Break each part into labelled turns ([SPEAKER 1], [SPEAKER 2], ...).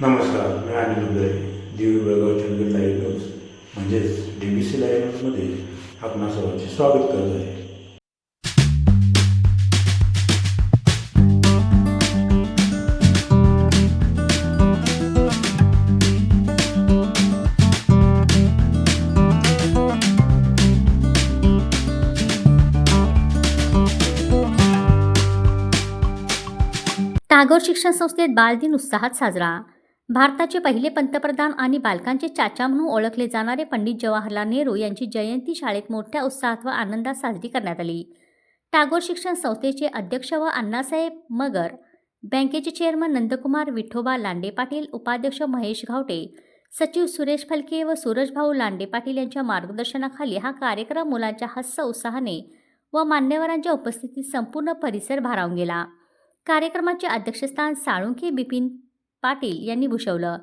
[SPEAKER 1] नमस्कार मी Anil Uday दिवी Belgaum Chandgad live news म्हणजेच D B C live न्यूजमध्ये आपणा सर्वांचे स्वागत करत आहे.
[SPEAKER 2] टागोर शिक्षण संस्थेत बालदिन उत्साहात साजरा. भारताचे पहिले पंतप्रधान आणि बालकांचे चाचा म्हणून ओळखले जाणारे पंडित जवाहरलाल नेहरू यांची जयंती शाळेत मोठ्या उत्साहात व आनंदात साजरी करण्यात आली. टागोर शिक्षण संस्थेचे अध्यक्ष व अण्णासाहेब मगर बँकेचे चेअरमन नंदकुमार विठोबा लांडे पाटील उपाध्यक्ष महेश घावटे सचिव सुरेश फलके व सूरजभाऊ लांडे पाटील यांच्या मार्गदर्शनाखाली हा कार्यक्रम मुलांच्या हस्त उत्साहाने व मान्यवरांच्या उपस्थितीत संपूर्ण परिसर भारावून गेला. कार्यक्रमाचे अध्यक्षस्थान साळुंखे बिपिन पाटील यांनी भूषवलं.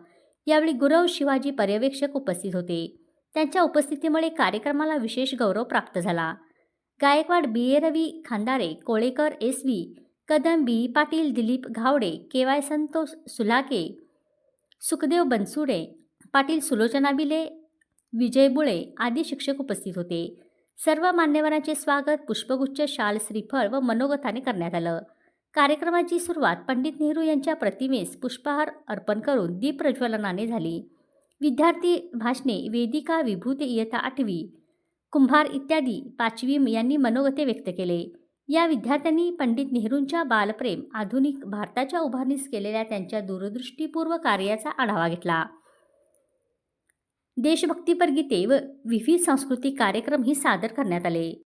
[SPEAKER 2] यावेळी गुरव शिवाजी पर्यवेक्षक उपस्थित होते. त्यांच्या उपस्थितीमुळे कार्यक्रमाला विशेष गौरव प्राप्त झाला. Gaikwad B A Ravi Khandare Kolekar S V Kadam B Patil Dilip Ghavade K Y Santosh Sulake Sukhdev Bansude Patil Sulochana Bile Vijay Bule आदी शिक्षक उपस्थित होते. सर्व मान्यवरांचे स्वागत पुष्पगुच्छ शाल श्रीफळ व मनोगताने करण्यात आलं. कार्यक्रमाची सुरुवात पंडित नेहरू यांच्या प्रतिमेस पुष्पहार अर्पण करून दीप प्रज्वलनाने झाली. विद्यार्थी भाषणे वेदिका विभूती इयत्ता आठवी कुंभार इत्यादी पाचवी यांनी मनोगते व्यक्त केले. या विद्यार्थ्यांनी पंडित नेहरूंच्या बालप्रेम आधुनिक भारताच्या उभारणीस केलेल्या त्यांच्या दूरदृष्टीपूर्व कार्याचा आढावा घेतला. देशभक्तीपर गीते व विविध सांस्कृतिक कार्यक्रमही सादर करण्यात आले.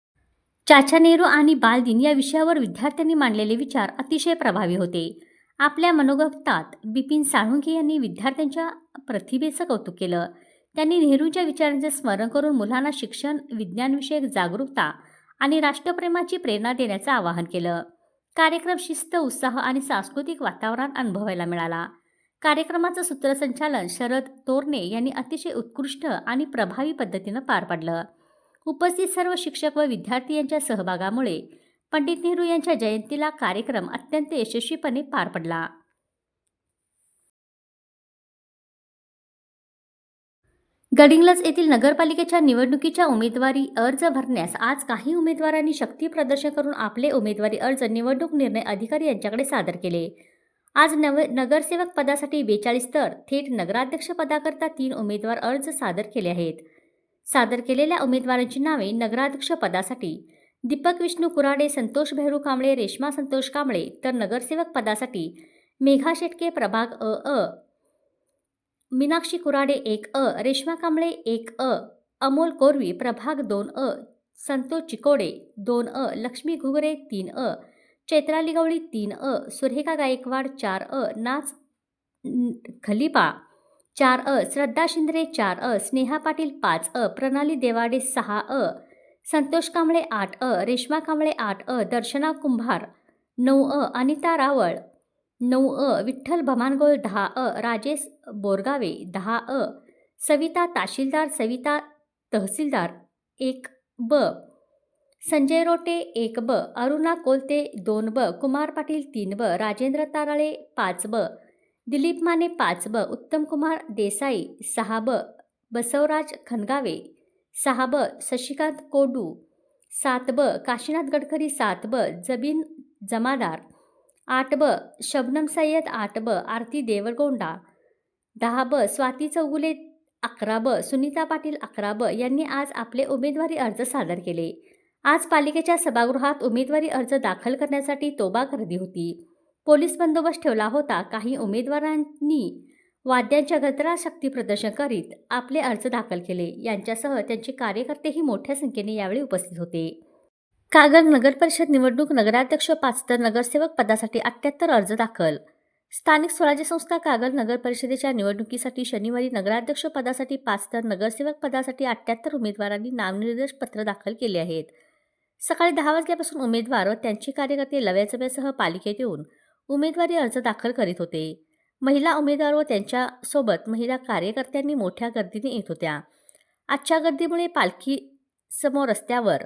[SPEAKER 2] चाचा नेहरू आणि बालदिन या विषयावर विद्यार्थ्यांनी मांडलेले विचार अतिशय प्रभावी होते. आपल्या मनोगतात बिपिन साळुंखे यांनी विद्यार्थ्यांच्या प्रतिभेचं कौतुक केलं. त्यांनी नेहरूंच्या विचारांचे स्मरण करून मुलांना शिक्षण विज्ञानविषयक जागरूकता आणि राष्ट्रप्रेमाची प्रेरणा देण्याचं आवाहन केलं. कार्यक्रम शिस्त उत्साह आणि सांस्कृतिक वातावरण अनुभवायला मिळाला. कार्यक्रमाचं सूत्रसंचालन शरद तोरणे यांनी अतिशय उत्कृष्ट आणि प्रभावी पद्धतीनं पार पाडलं. उपस्थित सर्व शिक्षक व विद्यार्थी यांच्या सहभागामुळे पंडित नेहरू यांच्या जयंतीला कार्यक्रम अत्यंत यशस्वीपणे पार पडला. गडिंग्लज येथील नगरपालिकेच्या निवडणुकीच्या उमेदवारी अर्ज भरण्यास आज काही उमेदवारांनी शक्ती प्रदर्शन करून आपले उमेदवारी अर्ज निवडणूक निर्णय अधिकारी यांच्याकडे सादर केले. आज नव नगरसेवक पदासाठी बेचाळीस तर थेट नगराध्यक्ष पदाकरता तीन उमेदवार अर्ज सादर केले आहेत. सादर केलेल्या उमेदवारांची नावे नगराध्यक्ष पदासाठी. दीपक विष्णू कुराडे संतोष भैरू कांबळे रेश्मा संतोष कांबळे तर नगरसेवक पदासाठी मेघा शेटके प्रभाग अ अ. मीनाक्षी कुराडे एक अ रेश्मा कांबळे एक अ. अमोल कोरवी प्रभाग दोन अ. संतोष चिकोडे दोन अ. लक्ष्मी घुगरे तीन अ. चैत्राली गवळी तीन अ. सुरेखा गायकवाड चार अ. नाच खलिपा चार अ श्रद्धा शिंद्रे चार अ स्नेहा पाटील पाच अ प्रणाली देवाडे सहा अ संतोष कांबळे आठ अ रेश्मा कांबळे आठ अ दर्शना कुंभार नऊ अ अनिता रावळ नऊ अ विठ्ठल भमानगोळ दहा अ राजेश बोरगावे दहा अ सविता ताशीलदार सविता तहसीलदार एक ब संजय रोटे एक ब अरुणा कोलते दोन ब कुमार पाटील तीन ब राजेंद्र ताराळे पाच ब दिलीप माने पाच ब उत्तमकुमार देसाई सहा ब बसवराज खनगावे सहा ब शशिकांत कोडू सात ब काशीनाथ गडकरी सात ब जबीन जमादार आठ ब शबनम सय्यद आठ ब आरती देवगोंडा दहा ब स्वाती चौगुले अकरा ब सुनीता पाटील अकरा ब यांनी आज आपले उमेदवारी अर्ज सादर केले. आज पालिकेच्या सभागृहात उमेदवारी अर्ज दाखल करण्यासाठी तोबा गर्दी होती. पोलीस बंदोबस्त ठेवला होता. काही उमेदवारांनी वाद्यांच्या गजरा शक्ती प्रदर्शन करीत आपले अर्ज दाखल केले. यांच्यासह त्यांचे कार्यकर्तेही मोठ्या संख्येने यावेळी उपस्थित होते. कागल नगरपरिषद निवडणूक नगराध्यक्ष पाच तर नगरसेवक पदासाठी अठ्ठ्याहत्तर अर्ज दाखल. स्थानिक स्वराज्य संस्था कागल नगर परिषदेच्या निवडणुकीसाठी शनिवारी नगराध्यक्ष पदासाठी पाच तर नगरसेवक पदासाठी अठ्ठ्याहत्तर उमेदवारांनी नामनिर्देश पत्र दाखल केले आहेत. सकाळी दहा वाजल्यापासून उमेदवार व त्यांचे कार्यकर्ते लव्याचव्यासह पालिकेत येऊन उमेदवारी अर्ज दाखल करीत होते. महिला उमेदवार व त्यांच्यासोबत महिला कार्यकर्त्यांनी मोठ्या गर्दीने येत होत्या. आजच्या गर्दीमुळे पालखी समोर रस्त्यावर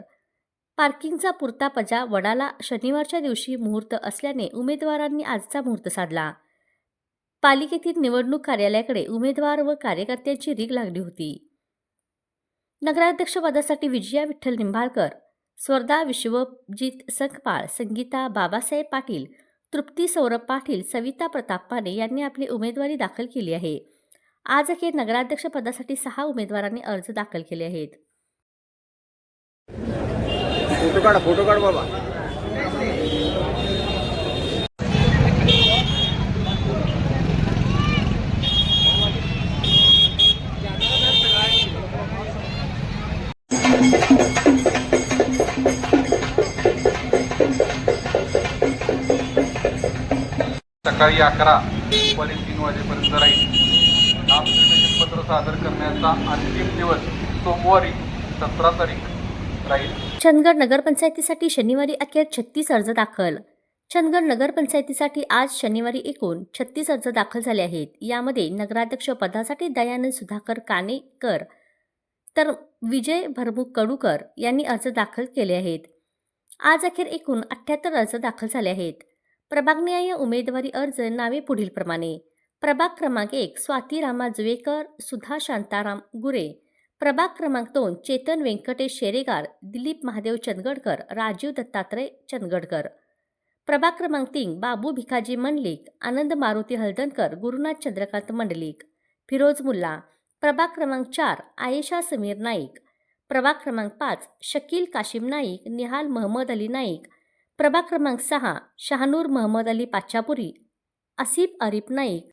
[SPEAKER 2] पार्किंगचा पुरता पजा वडाला शनिवारच्या दिवशी मुहूर्त असल्याने उमेदवारांनी आजचा मुहूर्त साधला. पालिकेतील निवडणूक कार्यालयाकडे उमेदवार व कार्यकर्त्यांची रीग लागली होती. नगराध्यक्षपदासाठी विजया विठ्ठल निंबाळकर स्वर्धा विश्वजित संकपाळ संगीता बाबासाहेब पाटील तृप्ती सौरभ पाटील सविता प्रताप पाने यांनी आपली उमेदवारी दाखल केली आहे. आज अखेर नगराध्यक्षपदासाठी सहा उमेदवारांनी अर्ज दाखल केले आहेत.
[SPEAKER 3] फोटो काढा फोटो काढ बाबा.
[SPEAKER 4] सकाळी अकरा दुपारी तीन वाजेपर्यंत राहील. नामनिर्देशन पत्र सादर करण्याचा अंतिम दिवस सोमवारी सतरा तारीख राहील.
[SPEAKER 2] चंदगड नगरपंचायतीसाठी शनिवारी अखेर छत्तीस अर्ज दाखल. चंदगड नगरपंचायतीसाठी आज शनिवारी एकूण छत्तीस अर्ज दाखल झाले आहेत. यामध्ये नगराध्यक्ष पदासाठी दयानंद सुधाकर कानेकर तर विजय भरमुख कडूकर यांनी अर्ज दाखल केले आहेत. आज अखेर एकूण अठ्ठ्याहत्तर अर्ज दाखल झाले आहेत. प्रभागनिहाय उमेदवारी अर्ज नावे पुढीलप्रमाणे प्रभाग क्रमांक एक स्वाती रामा जुवेकर सुधा शांताराम गुरे. प्रभाग क्रमांक दोन चेतन व्यंकटेश शेरेगार दिलीप महादेव चंदगडकर राजीव दत्तात्रय चंदगडकर. प्रभाग क्रमांक तीन बाबू भिकाजी मंडलिक आनंद मारुती हळदणकर गुरुनाथ चंद्रकांत मंडलिक. फिरोज मुल्ला. प्रभाग क्रमांक चार आयेशा समीर नाईक. प्रभाग क्रमांक पाच शकील काशिम नाईक निहाल महमद अली नाईक. प्रभाग क्रमांक सहा शहानूर महम्मद अली पाचापुरी आसिफ आरिफ नाईक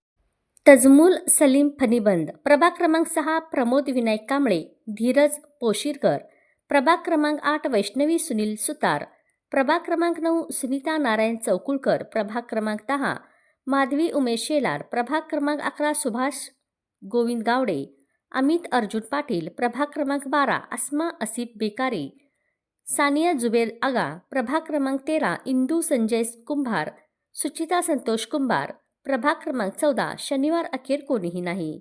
[SPEAKER 2] तजमूल सलीम फनीबंद. प्रभाग क्रमांक सहा प्रमोद विनायक कांबळे धीरज पोशीरकर. प्रभाग क्रमांक आठ वैष्णवी सुनील सुतार. प्रभाग क्रमांक नऊ सुनीता नारायण चौकुळकर प्रभाग क्रमांक दहा माधवी उमेश शेलार. प्रभाग क्रमांक अकरा सुभाष गोविंद गावडे. अमित अर्जुन पाटील. प्रभाग क्रमांक बारा अस्मा असिफ बेकारी. सानिया जुबेर आगा प्रभाग क्रमांक तेरा इंदू संजय कुंभार सुचिता संतोष कुंभार प्रभाग क्रमांक चौदा शनिवार अखेर कोणीही नाही.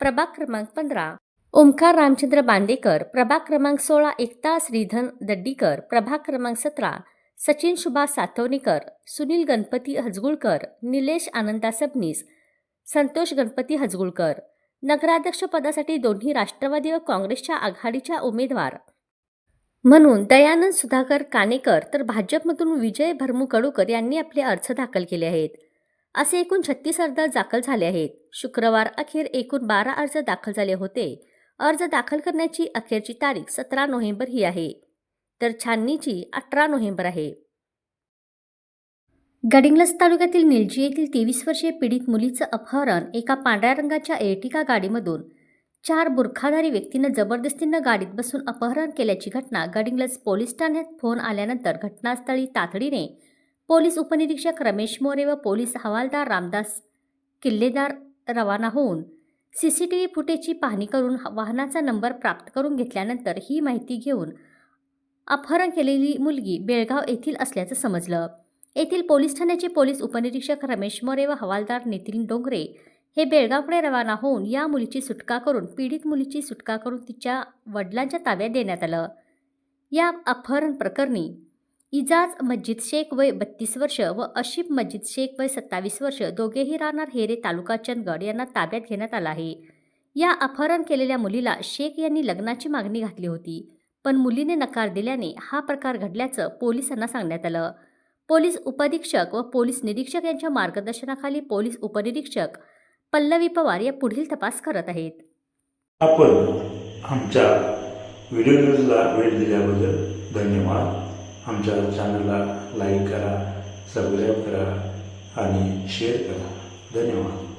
[SPEAKER 2] प्रभाग क्रमांक पंधरा ओमकार रामचंद्र बांदेकर प्रभाग क्रमांक सोळा एकता श्रीधन दड्डीकर प्रभाग क्रमांक सतरा सचिन सुभाष सातवणीकर सुनील गणपती हजगुळकर निलेश आनंदा सबनीस संतोष गणपती हजगुळकर. नगराध्यक्षपदासाठी दोन्ही राष्ट्रवादी व काँग्रेसच्या आघाडीच्या उमेदवार म्हणून दयानंद सुधाकर कानेकर तर भाजपमधून विजय भरमू कडूकर यांनी आपले अर्ज दाखल केले आहेत. असे एकूण छत्तीस अर्ज दाखल झाले आहेत. शुक्रवार अखेर एकूण बारा अर्ज दाखल झाले होते. अर्ज दाखल करण्याची अखेरची तारीख सतरा नोव्हेंबर ही आहे. तर छाननीची अठरा नोव्हेंबर आहे. गडिंग्लज तालुक्यातील निलजी येथील तेवीस वर्षीय पीडित मुलीचं अपहरण एका पांढऱ्या रंगाच्या एर्टिका गाडीमधून चार बुरखाधारी व्यक्तीनं जबरदस्तीनं गाडीत बसून अपहरण केल्याची घटना गडिंग्लज पोलीस ठाण्यात फोन आल्यानंतर घटनास्थळी तातडीने पोलीस उपनिरीक्षक रमेश मोरे व पोलीस हवालदार रामदास किल्लेदार रवाना होऊन सी सी टी व्ही फुटेजची पाहणी करून वाहनाचा नंबर प्राप्त करून घेतल्यानंतर ही माहिती घेऊन अपहरण केलेली मुलगी बेळगाव येथील असल्याचं समजलं. येथील पोलीस ठाण्याचे पोलीस उपनिरीक्षक रमेश मोरे व हवालदार नितीन डोंगरे हे बेळगावकडे रवाना होऊन या मुलीची सुटका करून पीडित मुलीची सुटका करून तिच्या वडिलांच्या ताब्यात देण्यात आलं. या अपहरण प्रकरणी इजाज मस्जिद शेख वय बत्तीस वर्ष व अशिफ मस्जिद शेख वय सत्तावीस वर्ष दोघेही राहणार हेरे तालुका चंदगड यांना ताब्यात घेण्यात आला आहे. या अपहरण केलेल्या मुलीला शेख यांनी लग्नाची मागणी घातली होती पण मुलीने नकार दिल्याने हा प्रकार घडल्याचं पोलिसांना सांगण्यात आलं. पोलीस उपअधीक्षक व पोलीस निरीक्षक यांच्या मार्गदर्शनाखाली पोलीस उपनिरीक्षक पल्लवी पवार या पुढील तपास करत आहेत.
[SPEAKER 1] आपण आमच्या व्हिडिओ न्यूजला भेट दिल्याबद्दल धन्यवाद. आमच्या चॅनलला लाईक करा सबस्क्राईब करा आणि शेअर करा. धन्यवाद.